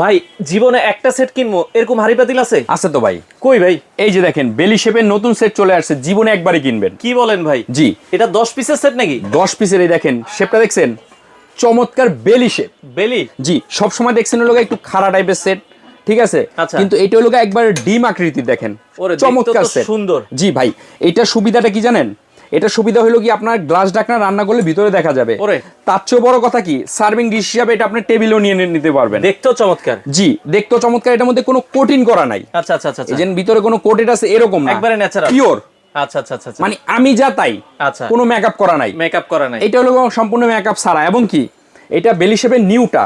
ভাই জীবনে একটা সেট কিনবো এরকম হাড়ি পাতিল আছে? আছে তো ভাই। কই ভাই? এই যে দেখেন বেলি শেপের নতুন সেট চলে আসছে জীবনে একবারই কিনবেন। কি বলেন ভাই? জি। এটা দশ পিসের সেট নাকি? দশ পিসের এই দেখেন শেপটা দেখছেন? চমৎকার বেলি শেপ। বেলি? জি সব সময় দেখছেন গিয়ে একটু খাড়া টাইপের সেট ঠিক আছে? আচ্ছা। কিন্তু এটা হলো একবার ডিম আকৃতির দেখেন। ওরে, চমৎকার সেট সুন্দর। জি ভাই এইটার সুবিধাটা কি জানেন? এটা সুবিধা হলো কি আপনার গ্লাস ডাকনা রান্না করলে ভিতরে দেখা যাবে। তার চেয়েও বড় কথা কি? সার্ভিং ডিশ হিসাবে এটা আপনি টেবিলও নিয়ে নিতে পারবেন। দেখতেও চমৎকার। জি দেখতো চমৎকার। এটার মধ্যে কোনো কোটিং করা নাই। আচ্ছা আচ্ছা আচ্ছা এই যে ভিতরে কোনো কোটেড আছে এরকম না। একবারে। পিওর আচ্ছা আচ্ছা আচ্ছা আচ্ছা। মানে আমি যা তাই আচ্ছা। কোনো মেকআপ করা নাই। মেকআপ করা নাই। এটা হলো সম্পূর্ণ মেকআপ ছাড়া। এবং কি? এটা বেলি শেপের নিউটা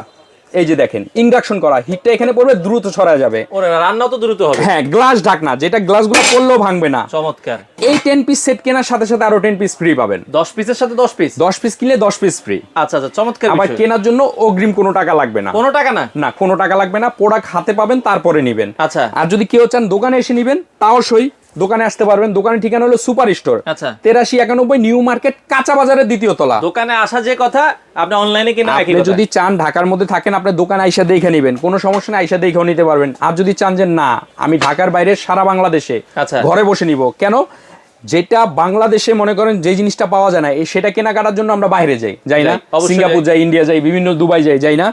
এই যে দেখেন ইন্ডাকশন করা হিটটা এখানে পড়বে দ্রুত ছড়া যাবে। ওরে রান্নাও তো দ্রুত হবে। হ্যাঁ গ্লাস ঢাকনা যেটা গ্লাসগুলো পড়লেও ভাঙবে না। চমৎকার। এই টেন পিস সেট কেনার সাথে সাথে আরও টেন পিস ফ্রি পাবেন। দশ পিসের সাথে দশ পিস দশ পিস কিনলে দশ পিস ফ্রি আচ্ছা আচ্ছা চমৎকার আবার কেনার জন্য অগ্রিম কোনো টাকা লাগবে না। কোনো টাকা না? না কোনো টাকা লাগবে না প্রোডাক্ট হাতে পাবেন তারপরে নিবেন। আচ্ছা। আর যদি কেউ চান দোকানে এসে নিবেন তাও সই দোকানে আসতে পারবেন। দোকানের ঠিকানা হলো সুপার স্টোর। আচ্ছা। তেরাশি একানব্বই নিউ মার্কেট কাঁচা বাজারের দ্বিতীয় তলা। দোকানে আসা যে কথা আপনি অনলাইনে কিনা আপনি যদি চান ঢাকার মধ্যে থাকেন আপনি দোকানে আইসা দেখে নেবেন। কোনো সমস্যা নেই আইসা দেখেও নিতে পারবেন। আর যদি চান যে না আমি ঢাকার বাইরে সারা বাংলাদেশে আচ্ছা। ঘরে বসে নিব। কেন? যেটা বাংলাদেশে মনে করেন যে জিনিসটা পাওয়া যায় না সেটা কেনাকাটার জন্য আমরা বাইরে যাই যাই না? সিঙ্গাপুর যাই। ইন্ডিয়া যাই বিভিন্ন দুবাই যাই যাই না।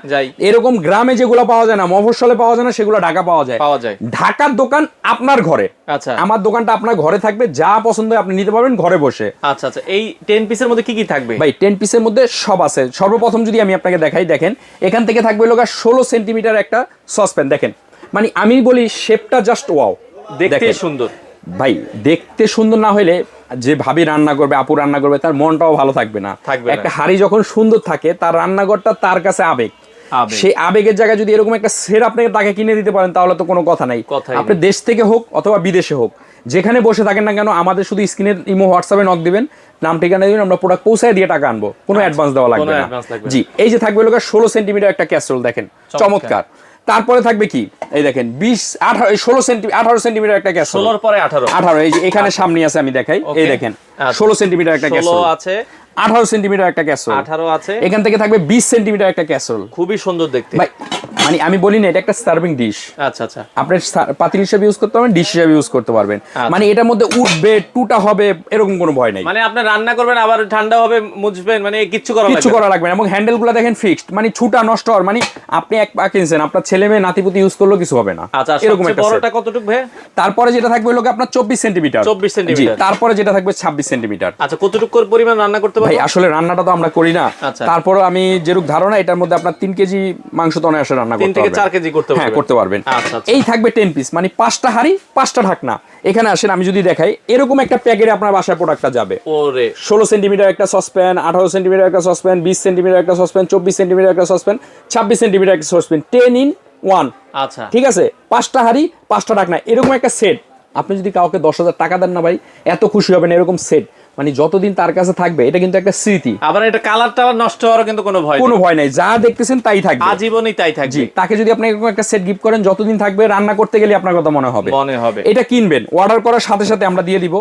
এরকম গ্রামে যেগুলো পাওয়া যায় না মফস্বলে পাওয়া যায় না সেগুলো ঢাকা পাওয়া যায়। পাওয়া যায়। ঢাকার দোকান আপনার ঘরে। আচ্ছা। আমার দোকানটা আপনার ঘরে থাকবে যা পছন্দ আপনি নিতে পারবেন ঘরে বসে। আচ্ছা আচ্ছা এই টেন পিসের মধ্যে কি কি থাকবে? ভাই টেন পিসের মধ্যে সব আছে। সর্বপ্রথম যদি আমি আপনাকে দেখাই দেখেন এখান থেকে থাকবে লোক ষোলো সেন্টিমিটার একটা সসপ্যান দেখেন। মানে আমি বলি শেপটা জাস্ট ওয়াও দেখতে সুন্দর। ভাই দেখতে সুন্দর না হলে যে ভাবি রান্না করবে আপু রান্না করবে তার মনটাও ভালো থাকবে না। একটা হাড়ি যখন সুন্দর থাকে তার রান্নাঘরটা তার কাছে আবেগ। সেই আবেগের জায়গায় যদি এরকম একটা সেট আপনাকে তাকে কিনে দিতে পারেন তাহলে তো কোনো কথা নাই। আপনি দেশ থেকে হোক অথবা বিদেশে হোক যেখানে বসে থাকেন না কেন আমাদের শুধু স্ক্রিনের ইমো হোয়াটসঅ্যাপে নক দিবেন নাম ঠিকানা দিবেন আমরা প্রোডাক্ট পৌঁছায় দিয়ে টাকা আনব। কোনো অ্যাডভান্স দেওয়া লাগবে না। আচ্ছা, লাগবে না। জি এই যে থাকবে লোকের ষোলো সেন্টিমিটার একটা ক্যাসরোল দেখেন। চমৎকার। তারপরে থাকবে কি? এই দেখেন বিশ আঠারো ষোলো সেন্টিমিটার আঠারো সেন্টিমিটার একটা গ্যাস ষোলোর পরে আঠারো। আঠারো এই যে এখানে সামনে আছে আমি দেখাই। এই দেখেন আচ্ছা। ষোলো সেন্টিমিটার একটা গ্যাস আছে। আঠারো সেন্টিমিটার একটা ক্যাসরোল আঠারো আছে। এখান থেকে থাকবে বিশ সেন্টিমিটার একটা ক্যাসরোল খুবই সুন্দর দেখতে। ভাই মানে আমি বলি না এটা একটা সার্ভিং ডিশ আচ্ছা আচ্ছা। আপনি পাতিল হিসাবে ইউজ করতে পারবেন ডিশ হিসাবে ইউজ করতে পারবেন। আচ্ছা। মানে এটার মধ্যে উঠবে টুটা হবে এরকম কোনো ভয় নেই। মানে আপনি রান্না করবেন আবার ঠান্ডা হবে মুছবেন মানে কিচ্ছু করা কিছু। করা লাগবে না। এবং হ্যান্ডেলগুলো দেখেন ফিক্সড মানে ছুটা নষ্ট হওয়ার মানে আপনি এক পা কিনছেন আপনার ছেলে মেয়ে নাতিপুতি ইউজ করলেও কিছু হবে না। আচ্ছা এরকম একটা বড়টা কতটুকু ভাই? তারপরে যেটা থাকবে হলো আপনার চব্বিশ সেন্টিমিটার 24 সেন্টিমিটার। তারপরে যেটা থাকবে ছাব্বিশ সেন্টিমিটার আচ্ছা কতটুকু করে পরিমাণ রান্না করতে ভাই আসলে রান্নাটা তো আমরা করি না। আচ্ছা। তারপরে আমি যেরূপ ধারণা এটার মধ্যে আপনার তিন কেজি মাংস তো অনায়াসে রান্না তিন করতে থেকে পারবেন। চার কেজি করতে হ্যাঁ করতে পারবেন। এই থাকবে টেন পিস মানে পাঁচটা হাড়ি পাঁচটা ঢাকনা। এখানে আসেন আমি যদি দেখাই এরকম একটা প্যাকেটে আপনার বাসায় প্রোডাক্টটা যাবে। ওরে। ষোলো সেন্টিমিটার একটা সসপ্যান আঠারো সেন্টিমিটার একটা সসপ্যান বিশ সেন্টিমিটার একটা সসপ্যান চব্বিশ সেন্টিমিটার একটা সসপ্যান ছাব্বিশ সেন্টিমিটার একটা সসপ্যান টেন ইন ওয়ান আচ্ছা। ঠিক আছে? পাঁচটা হাড়ি পাঁচটা ঢাকনা এরকম একটা সেট আপনি যদি কাউকে দশ হাজার টাকা দেন না ভাই এত খুশি হবেন এরকম সেট মানে যতদিন তার কাছে থাকবে এটা কিন্তু একটা স্মৃতি। আবার এটা কালার টালার নষ্ট হওয়ার কিন্তু কোনো ভয় কোনো ভয় নাই যা দেখতেছেন তাই থাকবে। আজীবনই তাই জি থাকবে তাকে যদি আপনি এরকম একটা সেট গিফট করেন যতদিন থাকবে রান্না করতে গেলে আপনার কথা মনে হবে। মনে হবে। এটা কিনবেন অর্ডার করার সাথে সাথে আমরা দিয়ে দিব।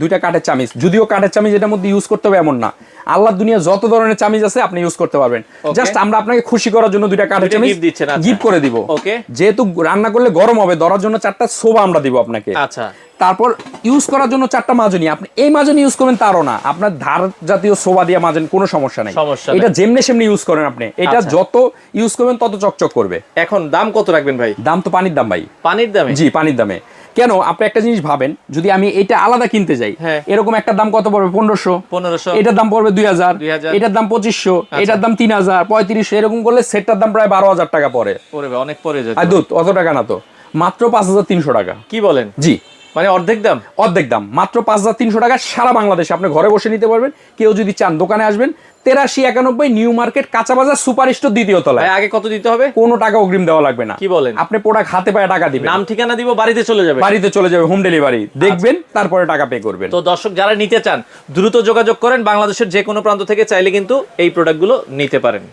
দুইটা কাঠের চামিচ। যদিও কাঠের চামিচ এটার মধ্যে ইউজ করতে হবে এমন না। আল্লাহ দুনিয়া যত ধরনের চামিচ আছে আপনি ইউজ করতে পারবেন। জাস্ট আমরা আপনাকে খুশি করার জন্য দুইটা কাঠের gift দিচ্ছেন, আচ্ছা। গিফট করে দিব। Okay. যেহেতু রান্না করলে গরম হবে ধরার জন্য চারটা সোবা আমরা দিব আপনাকে। আচ্ছা। তারপর ইউজ করার জন্য চারটা মাজনি। আপনি এই মাজনি ইউজ করবেন তারও না। আপনার ধার জাতীয় সোবা দিয়ে মাজেন কোনো সমস্যা নাই। এটা যেমনি সেমনি ইউজ করেন আপনি। এটা আচ্ছা। যত ইউজ করবেন তত চকচক করবে। এখন দাম কত রাখবেন ভাই? দাম তো পানির দাম ভাই। পানির দামে? জি পানির দামে। কেন? আপনি একটা জিনিস ভাবেন যদি আমি এটা আলাদা কিনতে যাই হ্যাঁ। এরকম একটা দাম কত পড়বে? পনেরোশো। পনেরোশো। এটার দাম পড়বে দুই হাজার। এটার দাম পঁচিশশো। আচ্ছা। এটার দাম তিন হাজার। পঁয়ত্রিশশো। এরকম করলে সেটটার দাম প্রায় বারো হাজার টাকা পড়ে। পড়বে অনেক পরে যায় দুধ অত টাকা না তো। মাত্র পাঁচ হাজার তিনশো টাকা। কি বলেন? জি। মানে অর্ধেক দাম? অর্ধেক দাম। মাত্র পাঁচ হাজার তিনশো টাকা সারা বাংলাদেশে আপনি ঘরে বসে নিতে পারবেন। কেউ যদি চান দোকানে আসবেন। তেরাশি একানব্বই নিউ মার্কেট কাঁচা বাজার সুপার স্টোর দ্বিতীয় তলায়। আগে কত দিতে হবে? কোনো টাকা অগ্রিম দেওয়া লাগবে না। কি বলেন? আপনি প্রোডাক্ট হাতে পায়ে টাকা দিবেন। নাম ঠিকানা দিব বাড়িতে চলে যাবে। বাড়িতে চলে যাবে হোম ডেলিভারি দেখবেন তারপরে টাকা পে করবেন। তো দর্শক যারা নিতে চান দ্রুত যোগাযোগ করেন। বাংলাদেশের যে কোনো প্রান্ত থেকে চাইলে কিন্তু এই প্রোডাক্টগুলো নিতে পারেন।